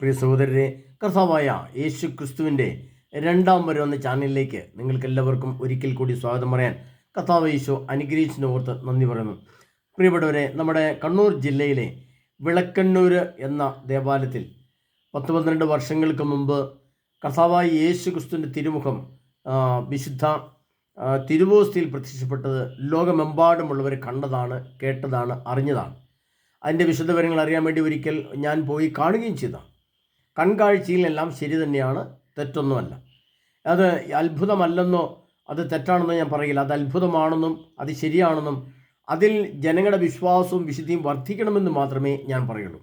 പ്രിയ സഹോദരരെ കർത്താവായ യേശു ക്രിസ്തുവിന്റെ രണ്ടാം വരെ വന്ന ചാനലിലേക്ക് നിങ്ങൾക്ക് എല്ലാവർക്കും ഒരിക്കൽ കൂടി സ്വാഗതം പറയാൻ കർത്താവ് യേശു അനുഗ്രഹിച്ചിന് ഓർത്ത് നന്ദി പറയുന്നു. പ്രിയപ്പെട്ടവരെ നമ്മുടെ കണ്ണൂർ ജില്ലയിലെ വിളക്കണ്ണൂർ എന്ന ദേവാലയത്തിൽ പത്ത് പന്ത്രണ്ട് വർഷങ്ങൾക്ക് മുമ്പ് കർത്താവായ യേശു ക്രിസ്തുവിന്റെ തിരുമുഖം വിശുദ്ധ തിരുവോസ്തിയിൽ പ്രത്യക്ഷപ്പെട്ടത് ലോകമെമ്പാടുമുള്ളവർ കണ്ടതാണ് കേട്ടതാണ് അറിഞ്ഞതാണ്. അതിന്റെ വിശദവിവരങ്ങൾ അറിയാൻ വേണ്ടി ഒരിക്കൽ ഞാൻ പോയി കാണുകയും ചെയ്തതാണ് കൺകാഴ്ചയിലെല്ലാം ശരി തന്നെയാണ് തെറ്റൊന്നുമല്ല. അത് അത്ഭുതമല്ലെന്നോ അത് തെറ്റാണെന്നോ ഞാൻ പറയില്ല. അത് അത്ഭുതമാണെന്നും അത് ശരിയാണെന്നും അതിൽ ജനങ്ങളുടെ വിശ്വാസവും വിശുദ്ധിയും വർദ്ധിക്കണമെന്ന് മാത്രമേ ഞാൻ പറയുള്ളൂ.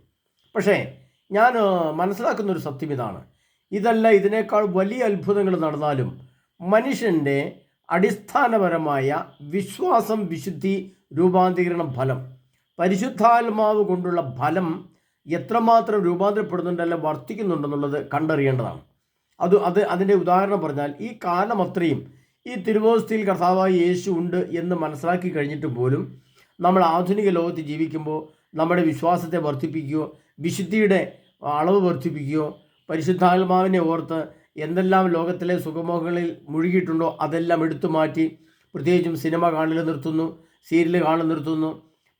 പക്ഷേ ഞാൻ മനസ്സിലാക്കുന്നൊരു സത്യം ഇതാണ്. ഇതല്ല ഇതിനേക്കാൾ വലിയ അത്ഭുതങ്ങൾ നടന്നാലും മനുഷ്യന്റെ അടിസ്ഥാനപരമായ വിശ്വാസം വിശുദ്ധി രൂപാന്തരീകരണം ഫലം പരിശുദ്ധാത്മാവ് കൊണ്ടുള്ള ഫലം എത്രമാത്രം രൂപാന്തരപ്പെടുന്നുണ്ടല്ല വർദ്ധിക്കുന്നുണ്ടെന്നുള്ളത് കണ്ടറിയേണ്ടതാണ്. അത് അത് അതിന്റെ ഉദാഹരണം പറഞ്ഞാൽ ഈ കാലം അത്രയും ഈ തിരുവോസ്തിയിൽ കർത്താവായി യേശു ഉണ്ട് എന്ന് മനസ്സിലാക്കി കഴിഞ്ഞിട്ട് പോലും നമ്മൾ ആധുനിക ലോകത്ത് ജീവിക്കുമ്പോൾ നമ്മുടെ വിശ്വാസത്തെ വർദ്ധിപ്പിക്കുകയോ വിശുദ്ധിയുടെ അളവ് വർദ്ധിപ്പിക്കുകയോ പരിശുദ്ധാത്മാവിനെ ഓർത്ത് എന്തെല്ലാം ലോകത്തിലെ സുഖമോഹങ്ങളിൽ മുഴുകിയിട്ടുണ്ടോ അതെല്ലാം എടുത്തു മാറ്റി പ്രത്യേകിച്ചും സിനിമ കാണൽ നിർത്തുന്നു സീരിയൽ കാണൽ നിർത്തുന്നു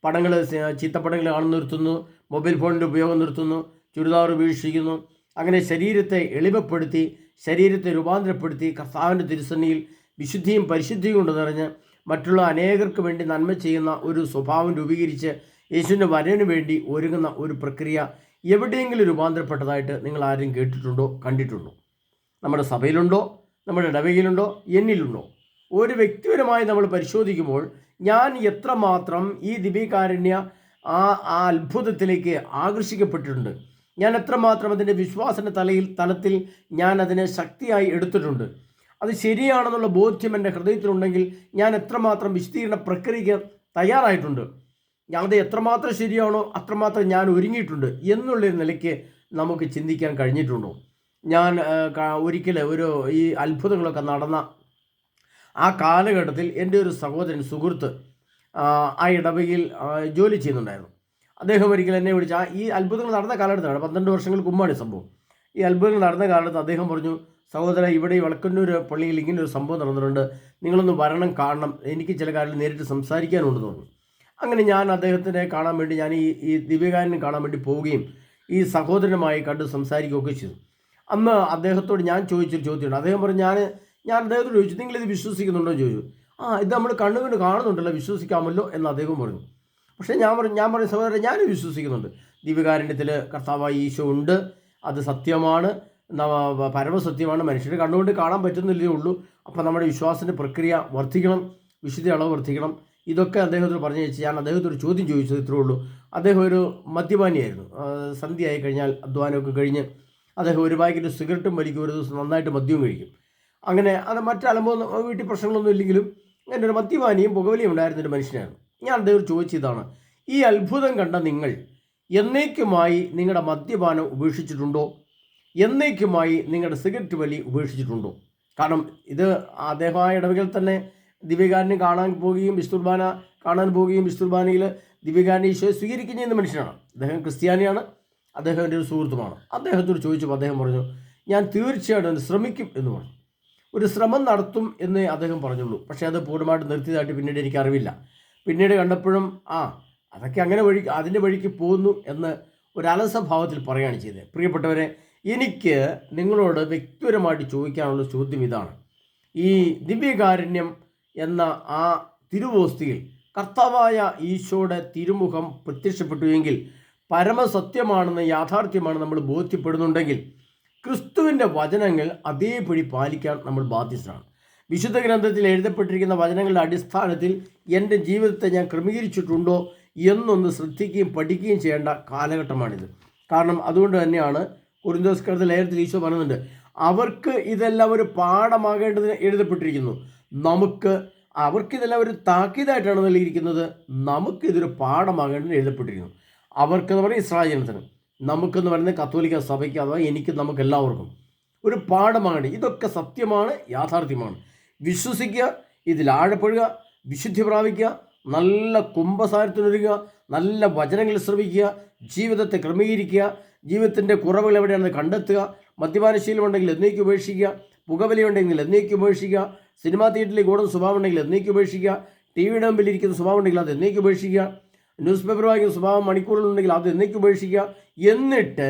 പടങ്ങൾ ചീത്തപ്പടങ്ങൾ കാണുന്ന നിർത്തുന്നു. മൊബൈൽ ഫോണിന്റെ ഉപയോഗം നിർത്തുന്നു. ചുരിദാർ ഉപേക്ഷിക്കുന്നു അങ്ങനെ ശരീരത്തെ എളിമപ്പെടുത്തി ശരീരത്തെ രൂപാന്തരപ്പെടുത്തി കർത്താവിന്റെ തിരുസന്നിയിൽ വിശുദ്ധിയും പരിശുദ്ധിയും കൊണ്ട് നിറഞ്ഞ് മറ്റുള്ള അനേകർക്ക് വേണ്ടി നന്മ ചെയ്യുന്ന ഒരു സ്വഭാവം രൂപീകരിച്ച് യേശുവിന്റെ വരവിന് വേണ്ടി ഒരുങ്ങുന്ന ഒരു പ്രക്രിയ എവിടെയെങ്കിലും രൂപാന്തരപ്പെട്ടതായിട്ട് നിങ്ങൾ ആരും കേട്ടിട്ടുണ്ടോ കണ്ടിട്ടുണ്ടോ? നമ്മുടെ സഭയിലുണ്ടോ? നമ്മുടെ ഇടവകയിലുണ്ടോ? എന്നിലുണ്ടോ? ഒരു വ്യക്തിപരമായി നമ്മൾ പരിശോധിക്കുമ്പോൾ ഞാൻ എത്രമാത്രം ഈ ദിവ്യകാരുണ്യ ആ ആ അത്ഭുതത്തിലേക്ക് ആകർഷിക്കപ്പെട്ടിട്ടുണ്ട്. ഞാൻ എത്രമാത്രം അതിന്റെ വിശ്വാസന തലയിൽ തലത്തിൽ ഞാൻ അതിനെ ശക്തിയായി എടുത്തിട്ടുണ്ട്. അത് ശരിയാണെന്നുള്ള ബോധ്യം എന്റെ ഹൃദയത്തിലുണ്ടെങ്കിൽ ഞാൻ എത്രമാത്രം വിശദീകരണ പ്രക്രിയയ്ക്ക് തയ്യാറായിട്ടുണ്ട്. അത് എത്രമാത്രം ശരിയാണോ അത്രമാത്രം ഞാൻ ഒരുങ്ങിയിട്ടുണ്ട് എന്നുള്ളൊരു നിലയ്ക്ക് നമുക്ക് ചിന്തിക്കാൻ കഴിഞ്ഞിട്ടുണ്ടോ? ഞാൻ ഒരിക്കൽ ഒരു ഈ അത്ഭുതങ്ങളൊക്കെ നടന്ന ആ കാലഘട്ടത്തിൽ എന്റെ ഒരു സഹോദരൻ സുഹൃത്ത് ആ, ഇടവകയിൽ ജോലി ചെയ്യുന്നുണ്ടായിരുന്നു. അദ്ദേഹം ഒരിക്കൽ എന്നെ വിളിച്ച് ഈ അത്ഭുതങ്ങൾ നടന്ന കാലഘട്ടത്താണ് പന്ത്രണ്ട് വർഷങ്ങൾക്ക് മുമ്പാണ് സംഭവം. ഈ അത്ഭുതങ്ങൾ നടന്ന കാലത്ത് അദ്ദേഹം പറഞ്ഞു സഹോദര ഇവിടെ ഈ വളക്കന്നൂർ പള്ളിയിൽ ഇങ്ങനെ ഒരു സംഭവം നടന്നിട്ടുണ്ട്. നിങ്ങളൊന്ന് വരണം കാണണം. എനിക്ക് ചില കാര്യങ്ങൾ നേരിട്ട് സംസാരിക്കാനുണ്ടെന്ന് പറഞ്ഞു. അങ്ങനെ ഞാൻ അദ്ദേഹത്തിനെ കാണാൻ വേണ്ടി ഞാൻ ഈ ഈ ദിവ്യകാരനെ കാണാൻ വേണ്ടി പോവുകയും ഈ സഹോദരനുമായി കണ്ട് സംസാരിക്കുകയൊക്കെ ചെയ്തു. അന്ന് അദ്ദേഹത്തോട് ഞാൻ ചോദിച്ചൊരു ചോദ്യമുണ്ട്. അദ്ദേഹം പറഞ്ഞു ഞാൻ ഞാൻ അദ്ദേഹത്തോട് ചോദിച്ചു നിങ്ങളിത് വിശ്വസിക്കുന്നുണ്ടോ? ചോദിച്ചു. ആ ഇത് നമ്മൾ കണ്ണുകൊണ്ട് കാണുന്നുണ്ടല്ലോ വിശ്വസിക്കാമല്ലോ എന്ന് അദ്ദേഹം പറഞ്ഞു. പക്ഷേ ഞാൻ പറഞ്ഞു ഞാൻ പറഞ്ഞു സഹോദരൻ ഞാൻ വിശ്വസിക്കുന്നുണ്ട്. ദിവ്യകാരുണ്യത്തിൽ കർത്താവായി ഈശോ ഉണ്ട്. അത് സത്യമാണ്. പരമസത്യമാണ്. മനുഷ്യർ കണ്ണുകൊണ്ട് കാണാൻ പറ്റുന്നില്ലേ ഉള്ളൂ. അപ്പോൾ നമ്മുടെ വിശ്വാസത്തിന്റെ പ്രക്രിയ വർദ്ധിക്കണം. വിശുദ്ധ അളവ് വർദ്ധിക്കണം. ഇതൊക്കെ അദ്ദേഹത്തോട് പറഞ്ഞു വെച്ച് ഞാൻ അദ്ദേഹത്തോട് ചോദ്യം ചോദിച്ചത് ഇത്രേ ഉള്ളൂ. അദ്ദേഹം ഒരു മദ്യപാനിയായിരുന്നു. സന്ധ്യയായി കഴിഞ്ഞാൽ അധ്വാനമൊക്കെ കഴിഞ്ഞ് അദ്ദേഹം ഒരു പാക്കറ്റ് സിഗരറ്റും വലിക്കും. ഒരു ദിവസം നന്നായിട്ട് മദ്യവും കഴിക്കും. അങ്ങനെ അത് മറ്റ് അലമ്പൊന്നും വീട്ടിൽ പ്രശ്നങ്ങളൊന്നും ഇല്ലെങ്കിലും അങ്ങനെ ഒരു മദ്യപാനിയും പുകവലിയും ഉണ്ടായിരുന്ന ഒരു മനുഷ്യനാണ്. ഞാൻ അദ്ദേഹം ചോദിച്ചതാണ് ഈ അത്ഭുതം കണ്ട നിങ്ങൾ എന്നേക്കുമായി നിങ്ങളുടെ മദ്യപാനം ഉപേക്ഷിച്ചിട്ടുണ്ടോ? എന്നേക്കുമായി നിങ്ങളുടെ സിഗരറ്റ് വലി ഉപേക്ഷിച്ചിട്ടുണ്ടോ? കാരണം ഇത് അദ്ദേഹമായ ഇടവകൾ തന്നെ ദിവ്യകാരനെ കാണാൻ പോവുകയും വിസ്തുർബാന കാണാൻ പോവുകയും വിസ്തുർബാനയിൽ ദിവ്യകാരനെ ഈശോയെ സ്വീകരിക്കുകയും ചെയ്യുന്ന മനുഷ്യനാണ്. അദ്ദേഹം ക്രിസ്ത്യാനിയാണ് അദ്ദേഹം എന്റെ ഒരു സുഹൃത്തുമാണ്. അദ്ദേഹത്തോട് ചോദിച്ചപ്പോൾ അദ്ദേഹം പറഞ്ഞു ഞാൻ തീർച്ചയായിട്ടും ശ്രമിക്കും എന്ന് പറഞ്ഞു. ഒരു ശ്രമം നടത്തും എന്ന് അദ്ദേഹം പറഞ്ഞുള്ളൂ. പക്ഷേ അത് പൂർണമായിട്ട് നിർത്തിയതായിട്ട് പിന്നീട് എനിക്ക് അറിവില്ല. പിന്നീട് കണ്ടപ്പോഴും ആ അതൊക്കെ അങ്ങനെ വഴി അതിന്റെ വഴിക്ക് പോകുന്നു എന്ന് ഒരു അലസഭാവത്തിൽ പറയുകയാണ് ചെയ്തത്. പ്രിയപ്പെട്ടവരെ എനിക്ക് നിങ്ങളോട് വ്യക്തിപരമായിട്ട് ചോദിക്കാനുള്ള ചോദ്യം ഇതാണ്. ഈ ദിവ്യകാരുണ്യം എന്ന ആ തിരുവോസ്തിയിൽ കർത്താവായ ഈശോയുടെ തിരുമുഖം പ്രത്യക്ഷപ്പെട്ടുവെങ്കിൽ പരമസത്യമാണെന്ന് യാഥാർത്ഥ്യമാണ് നമ്മൾ ബോധ്യപ്പെടുന്നുണ്ടെങ്കിൽ ക്രിസ്തുവിന്റെ വചനങ്ങൾ അതേപടി പാലിക്കാൻ നമ്മൾ ബാധ്യസ്ഥരാണ്. വിശുദ്ധ ഗ്രന്ഥത്തിൽ എഴുതപ്പെട്ടിരിക്കുന്ന വചനങ്ങളുടെ അടിസ്ഥാനത്തിൽ എന്റെ ജീവിതത്തെ ഞാൻ ക്രമീകരിച്ചിട്ടുണ്ടോ എന്നൊന്ന് ശ്രദ്ധിക്കുകയും പഠിക്കുകയും ചെയ്യേണ്ട കാലഘട്ടമാണിത്. കാരണം അതുകൊണ്ട് തന്നെയാണ് കുറിന്തോസ്കരത്തിൽ ലേഖനത്തിൽ ഈശോ പറയുന്നുണ്ട് അവർക്ക് ഇതെല്ലാം ഒരു പാഠമാകേണ്ടതിന് എഴുതപ്പെട്ടിരിക്കുന്നു. നമുക്ക് അവർക്കിതെല്ലാം ഒരു താക്കീതായിട്ടാണ് നൽകിയിരിക്കുന്നത്. നമുക്കിതൊരു പാഠമാകേണ്ടതിന് എഴുതപ്പെട്ടിരിക്കുന്നു. അവർക്കെന്ന് പറയും ഇസ്രായേൽ ജനത്തിന് നമുക്കെന്ന് പറയുന്നത് കത്തോലിക്ക സഭയ്ക്ക് അഥവാ എനിക്ക് നമുക്ക് എല്ലാവർക്കും ഒരു പാഠമാണ് ഇതൊക്കെ സത്യമാണ് യാഥാർത്ഥ്യമാണ്. വിശ്വസിക്കുക ഇതിൽ ആഴപ്പെടുക വിശുദ്ധി പ്രാപിക്കുക നല്ല കുംഭസാരത്തിനൊരുങ്ങുക നല്ല വചനങ്ങൾ ശ്രമിക്കുക ജീവിതത്തെ ക്രമീകരിക്കുക ജീവിതത്തിന്റെ കുറവുകൾ എവിടെയാണെന്ന് കണ്ടെത്തുക മദ്യപാനശീലം ഉണ്ടെങ്കിൽ എന്നേക്ക് ഉപേക്ഷിക്കുക പുകവലി ഉണ്ടെങ്കിൽ എന്നേക്ക് ഉപേക്ഷിക്കുക സിനിമാ തിയേറ്ററിലേക്ക് ഓടുന്ന സ്വഭാവം ഉണ്ടെങ്കിൽ എന്നേക്ക് ഉപേക്ഷിക്കുക ടി വിയുടെ മുമ്പിൽ ഇരിക്കുന്ന സ്വഭാവം ഉണ്ടെങ്കിൽ അത് എന്നേക്ക് ഉപേക്ഷിക്കുക ന്യൂസ് പേപ്പർ വായിക്കുന്ന സ്വഭാവം മണിക്കൂറിലുണ്ടെങ്കിൽ അത് എന്നേക്ക് ഉപേക്ഷിക്കുക. എന്നിട്ട്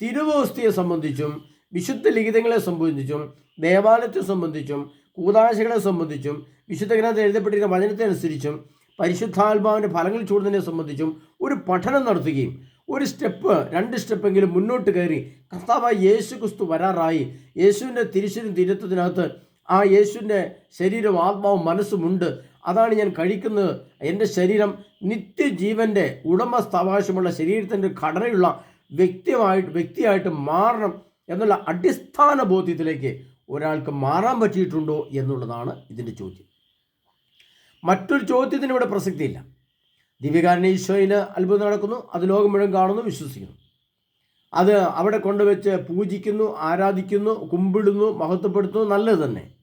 തിരുവോസ്തിയെ സംബന്ധിച്ചും വിശുദ്ധ ലിഖിതങ്ങളെ സംബന്ധിച്ചും ദേവാലയത്തെ സംബന്ധിച്ചും കൂതാശകളെ സംബന്ധിച്ചും വിശുദ്ധ ഗ്രന്ഥത്തിൽ എഴുതപ്പെട്ടിരിക്കുന്ന വചനത്തെ അനുസരിച്ചും പരിശുദ്ധാത്മാവിന്റെ ഫലങ്ങൾ ചൂടുന്നതിനെ സംബന്ധിച്ചും ഒരു പഠനം നടത്തുകയും ഒരു സ്റ്റെപ്പ് രണ്ട് സ്റ്റെപ്പെങ്കിലും മുന്നോട്ട് കയറി കർത്താവായ യേശു ക്രിസ്തു വരാറായി. യേശുവിന്റെ തിരിച്ചിനും തിരുത്തത്തിനകത്ത് ആ യേശുവിന്റെ ശരീരവും ആത്മാവും മനസ്സുമുണ്ട്. അതാണ് ഞാൻ കഴിക്കുന്നത്. എന്റെ ശരീരം നിത്യജീവന്റെ ഉടമസ്ഥാവകാശമുള്ള ശരീരത്തിന്റെ ഘടനയുള്ള വ്യക്തിയായിട്ട് വ്യക്തിയായിട്ട് മാറണം എന്നുള്ള അടിസ്ഥാന ബോധ്യത്തിലേക്ക് ഒരാൾക്ക് മാറാൻ പറ്റിയിട്ടുണ്ടോ എന്നുള്ളതാണ് ഇതിന്റെ ചോദ്യം. മറ്റൊരു ചോദ്യത്തിന് ഇവിടെ പ്രസക്തിയില്ല. ദിവ്യകാരനെ ഈശോയിന് അത്ഭുതം നടക്കുന്നു. അത് ലോകം മുഴുവൻ കാണുന്നു വിശ്വസിക്കുന്നു. അത് അവിടെ കൊണ്ടുവച്ച് പൂജിക്കുന്നു ആരാധിക്കുന്നു കുമ്പിടുന്നു മഹത്വപ്പെടുത്തുന്നു നല്ലത് തന്നെ.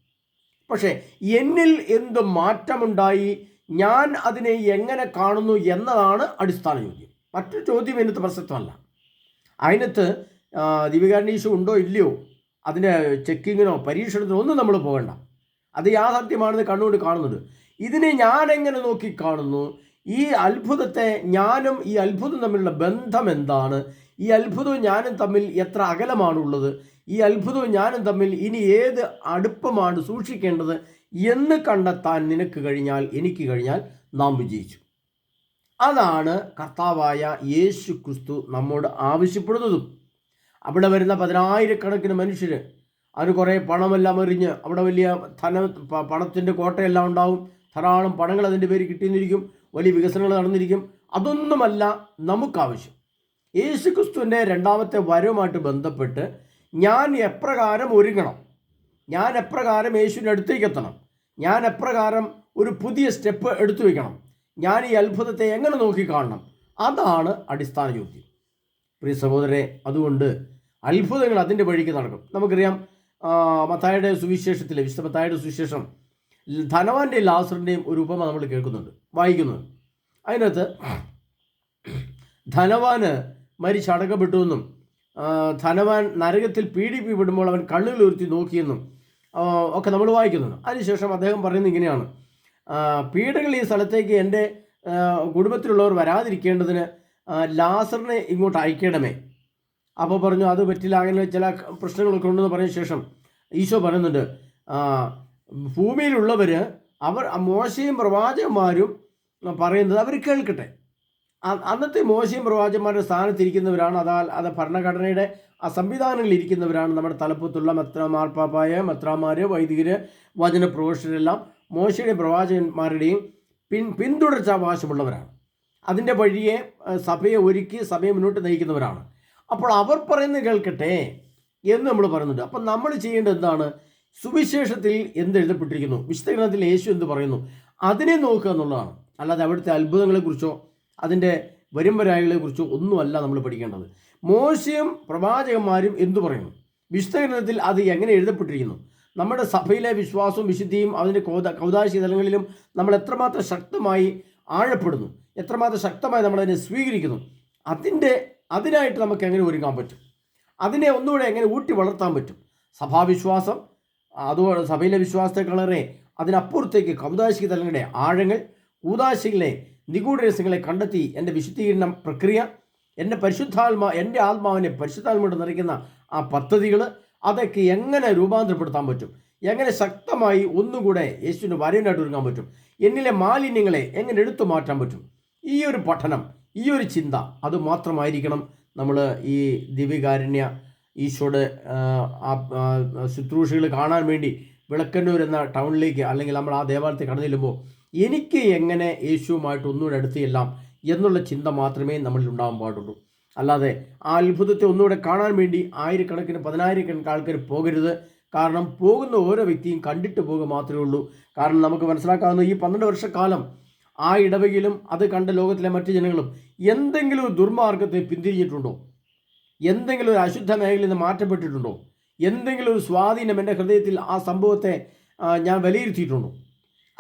പക്ഷേ എന്നിൽ എന്ത് മാറ്റമുണ്ടായി? ഞാൻ അതിനെ എങ്ങനെ കാണുന്നു എന്നതാണ് അടിസ്ഥാന ചോദ്യം. മറ്റു ചോദ്യം ഇതിനകത്ത് പ്രസക്തമല്ല. അതിനകത്ത് ദിവ്യകാരന്റെ ഉണ്ടോ ഇല്ലയോ? അതിന്റെ ചെക്കിങ്ങിനോ പരീക്ഷണത്തിനോ ഒന്നും നമ്മൾ പോകണ്ട. അത് യാഥാർത്ഥ്യമാണെന്ന് കണ്ണുകൊണ്ട് കാണുന്നുണ്ട്. ഇതിനെ ഞാൻ എങ്ങനെ നോക്കി കാണുന്നു? ഈ അത്ഭുതത്തെ ഞാനും ഈ അത്ഭുതം തമ്മിലുള്ള ബന്ധം എന്താണ്? ഈ അത്ഭുതവും ഞാനും തമ്മിൽ എത്ര അകലമാണുള്ളത്? ഈ അത്ഭുതവും ഞാനും തമ്മിൽ ഇനി ഏത് അടുപ്പമാണ് സൂക്ഷിക്കേണ്ടത് എന്ന് കണ്ടെത്താൻ നിനക്ക് കഴിഞ്ഞാൽ എനിക്ക് കഴിഞ്ഞാൽ നാം വിജയിച്ചു. അതാണ് കർത്താവായ യേശു ക്രിസ്തു നമ്മോട് ആവശ്യപ്പെടുന്നതും. അവിടെ വരുന്ന പതിനായിരക്കണക്കിന് മനുഷ്യർ അവർ കുറേ പണമെല്ലാം എറിഞ്ഞ് അവിടെ വലിയ ധന പണത്തിന്റെ കോട്ടയെല്ലാം ഉണ്ടാവും. ധാരാളം പണങ്ങൾ അതിന്റെ പേര് കിട്ടിയെന്നിരിക്കും. വലിയ വികസനങ്ങൾ നടന്നിരിക്കും. അതൊന്നുമല്ല നമുക്കാവശ്യം യേശു ക്രിസ്തുവിന്റെ രണ്ടാമത്തെ വരവുമായിട്ട് ബന്ധപ്പെട്ട് ഞാൻ എപ്രകാരം ഒരുങ്ങണം? ഞാൻ എപ്രകാരം യേശുവിന്റെ അടുത്തേക്ക് എത്തണം? ഞാൻ എപ്രകാരം ഒരു പുതിയ സ്റ്റെപ്പ് എടുത്തു വയ്ക്കണം? ഞാൻ ഈ അത്ഭുതത്തെ എങ്ങനെ നോക്കിക്കാണണം? അതാണ് അടിസ്ഥാന ചോദ്യം. പ്രിയ സഹോദരെ അതുകൊണ്ട് അത്ഭുതങ്ങൾ അതിന്റെ വഴിക്ക് നടക്കും. നമുക്കറിയാം മത്തായുടെ സുവിശേഷത്തിൽ വിശുദ്ധ മത്തായുടെ സുവിശേഷം ധനവാന്റെയും ലാസറിന്റെയും ഒരു ഉപമ നമ്മൾ കേൾക്കുന്നുണ്ട് വായിക്കുന്നുണ്ട്. അതിനകത്ത് ധനവാന് മരിച്ചടക്കപ്പെട്ടു എന്നും ധനവാൻ നരകത്തിൽ പീഡിപ്പിക്കപ്പെടുമ്പോൾ അവൻ കണ്ണുകൾ ഉയർത്തി നോക്കിയെന്നും ഒക്കെ നമ്മൾ വായിക്കുന്നുണ്ട്. അതിനുശേഷം അദ്ദേഹം പറയുന്നത് ഇങ്ങനെയാണ്. പീഡകൾ ഈ സ്ഥലത്തേക്ക് എന്റെ കുടുംബത്തിലുള്ളവർ വരാതിരിക്കേണ്ടതിന് ലാസറിനെ ഇങ്ങോട്ട് അയക്കണമേ. അപ്പോൾ പറഞ്ഞു അത് പറ്റില്ല അങ്ങനെ ചില പ്രശ്നങ്ങളൊക്കെ ഉണ്ടെന്ന് പറഞ്ഞ ശേഷം ഈശോ പറയുന്നുണ്ട് ഭൂമിയിലുള്ളവർ അവർ മോശയും പ്രവാചകന്മാരും പറയുന്നത് അവർ കേൾക്കട്ടെ. അന്നത്തെ മോശയും പ്രവാചകന്മാരുടെ സ്ഥാനത്തിരിക്കുന്നവരാണ്. അതാ അത് ഭരണഘടനയുടെ ആ സംവിധാനങ്ങളിൽ ഇരിക്കുന്നവരാണ് നമ്മുടെ തലപ്പത്തുള്ള മെത്ര മാർപ്പാപ്പായ മെത്രാമാര് വൈദികര് വചന പ്രവേശനെല്ലാം മോശയുടെ പ്രവാചകന്മാരുടെയും പിൻ പിന്തുടർച്ചാവകാശമുള്ളവരാണ് അതിന്റെ വഴിയെ സഭയെ ഒരുക്കി സഭയെ മുന്നോട്ട് നയിക്കുന്നവരാണ്. അപ്പോൾ അവർ പറയുന്നത് കേൾക്കട്ടെ എന്ന് നമ്മൾ പറയുന്നുണ്ട്. അപ്പം നമ്മൾ ചെയ്യേണ്ടത് എന്താണ്? സുവിശേഷത്തിൽ എന്ത് എഴുതപ്പെട്ടിരിക്കുന്നു? വിശുദ്ധഗ്രന്ഥത്തിൽ യേശു എന്ത് പറയുന്നു? അതിനെ നോക്കുക എന്നുള്ളതാണ്. അല്ലാതെ അവിടുത്തെ അത്ഭുതങ്ങളെക്കുറിച്ചോ അതിന്റെ വരും കുറിച്ചോ ഒന്നുമല്ല നമ്മൾ പഠിക്കേണ്ടത്. മോശയും പ്രവാചകന്മാരും എന്തു പറയുന്നു? വിശുദ്ധഗ്രന്ഥത്തിൽ അത് എങ്ങനെ എഴുതപ്പെട്ടിരിക്കുന്നു? നമ്മുടെ സഭയിലെ വിശ്വാസവും വിശുദ്ധിയും അതിന്റെ കൗത കൗതാശി തലങ്ങളിലും നമ്മൾ എത്രമാത്രം ശക്തമായി ആഴപ്പെടുന്നു? എത്രമാത്രം ശക്തമായി നമ്മളതിനെ സ്വീകരിക്കുന്നു? അതിന്റെ അതിനായിട്ട് നമുക്ക് എങ്ങനെ ഒരുങ്ങാൻ പറ്റും? അതിനെ ഒന്നുകൂടെ എങ്ങനെ ഊട്ടി വളർത്താൻ പറ്റും? സഭാവിശ്വാസം അതുപോലെ സഭയിലെ വിശ്വാസത്തെക്കളറെ അതിനപ്പുറത്തേക്ക് കൗതാശിക തലങ്ങളുടെ ആഴങ്ങൾ കൂതാശികളെ നിഗൂഢ രഹസ്യങ്ങളെ കണ്ടെത്തി എന്റെ വിശുദ്ധീകരണ പ്രക്രിയ എന്റെ പരിശുദ്ധാത്മാ എന്റെ ആത്മാവിനെ പരിശുദ്ധാത്മയോട് നിറയ്ക്കുന്ന ആ പദ്ധതികൾ അതൊക്കെ എങ്ങനെ രൂപാന്തരപ്പെടുത്താൻ പറ്റും? എങ്ങനെ ശക്തമായി ഒന്നുകൂടെ യേശുവിന് വരവിനായിട്ട് ഒരുങ്ങാൻ പറ്റും? എന്നിലെ മാലിന്യങ്ങളെ എങ്ങനെ എടുത്തു മാറ്റാൻ പറ്റും? ഈ ഒരു പഠനം ഈ ഒരു ചിന്ത അത് മാത്രമായിരിക്കണം നമ്മൾ ഈ ദിവ്യകാരുണ്യ ഈശോയുടെ ശുശ്രൂഷകൾ കാണാൻ വേണ്ടി വിളക്കന്നൂർ എന്ന ടൗണിലേക്ക് അല്ലെങ്കിൽ നമ്മൾ ആ ദേവാലയത്തിൽ കടന്നു ചെല്ലുമ്പോൾ എനിക്ക് എങ്ങനെ യേശുവുമായിട്ട് ഒന്നുകൂടെ അടുത്തിയെല്ലാം എന്നുള്ള ചിന്ത മാത്രമേ നമ്മളിൽ ഉണ്ടാകാൻ പാടുള്ളൂ. അല്ലാതെ ആ അത്ഭുതത്തെ ഒന്നുകൂടെ കാണാൻ വേണ്ടി ആയിരക്കണക്കിന് പതിനായിരക്കണക്കിന് ആൾക്കാർ പോകരുത്. കാരണം പോകുന്ന ഓരോ വ്യക്തിയും കണ്ടിട്ട് പോകുക മാത്രമേ ഉള്ളൂ. കാരണം നമുക്ക് മനസ്സിലാക്കാവുന്ന ഈ പന്ത്രണ്ട് വർഷക്കാലം ആ ഇടവകയിലും അത് കണ്ട ലോകത്തിലെ മറ്റു ജനങ്ങളും എന്തെങ്കിലും ഒരു ദുർമാർഗത്തെ പിന്തിരിഞ്ഞിട്ടുണ്ടോ? എന്തെങ്കിലും ഒരു അശുദ്ധ മേഖലയിൽ നിന്ന് മാറ്റപ്പെട്ടിട്ടുണ്ടോ? എന്തെങ്കിലും ഒരു സ്വാധീനം എന്റെ ഹൃദയത്തിൽ ആ സംഭവത്തെ ഞാൻ വിലയിരുത്തിയിട്ടുണ്ടോ?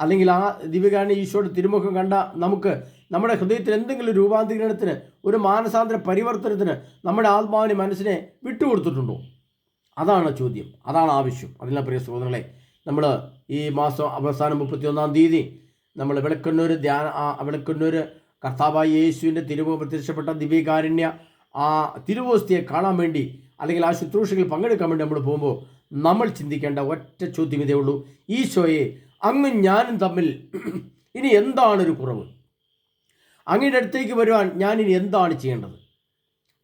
അല്ലെങ്കിൽ ആ ദിവ്യകാരണി ഈശോയുടെ തിരുമുഖം കണ്ട നമുക്ക് നമ്മുടെ ഹൃദയത്തിൽ എന്തെങ്കിലും രൂപാന്തരീകരണത്തിന് ഒരു മാനസാന്തര പരിവർത്തനത്തിന് നമ്മുടെ ആത്മാവിനെ മനസ്സിനെ വിട്ടുകൊടുത്തിട്ടുണ്ടോ? അതാണ് ചോദ്യം. അതാണ് ആവശ്യം. അതിനുള്ള പ്രിയ സഹോദരങ്ങളെ നമ്മൾ ഈ മാസം അവസാനം മുപ്പത്തിയൊന്നാം തീയതി നമ്മൾ വിളക്കണ്ണൂർ ധ്യാന വിളക്കണ്ണൂർ കർത്താവായ യേശുവിന്റെ തിരുവോ പ്രത്യക്ഷപ്പെട്ട ദിവ്യകാരുണ്യ ആ തിരുവോസ്തിയെ കാണാൻ വേണ്ടി അല്ലെങ്കിൽ ആ ശുശ്രൂഷകളിൽ പങ്കെടുക്കാൻ വേണ്ടി നമ്മൾ പോകുമ്പോൾ നമ്മൾ ചിന്തിക്കേണ്ട ഒറ്റ ചോദ്യം ഇതേ ഉള്ളൂ. ഈശോയെ അങ്ങും ഞാനും തമ്മിൽ ഇനി എന്താണൊരു കുറവ്? അങ്ങയുടെ അടുത്തേക്ക് വരുവാൻ ഞാൻ ഇനി എന്താണ് ചെയ്യേണ്ടത്?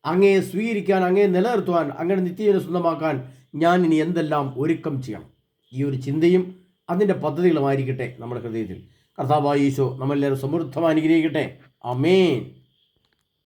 അങ്ങയെ സ്വീകരിക്കാൻ അങ്ങയെ നിലനിർത്തുവാൻ അങ്ങയുടെ നിത്യജീവനെ സ്വന്തമാക്കാൻ ഞാൻ ഇനി എന്തെല്ലാം ഒരുക്കം ചെയ്യണം? ഈ ഒരു ചിന്തയും അതിന്റെ പദ്ധതികളുമായിരിക്കട്ടെ നമ്മുടെ ഹൃദയത്തിൽ. കർത്താവായ ഈശോ നമ്മളെല്ലാവരും സമൃദ്ധമായി അനുഗ്രഹിക്കട്ടെ. അമേൻ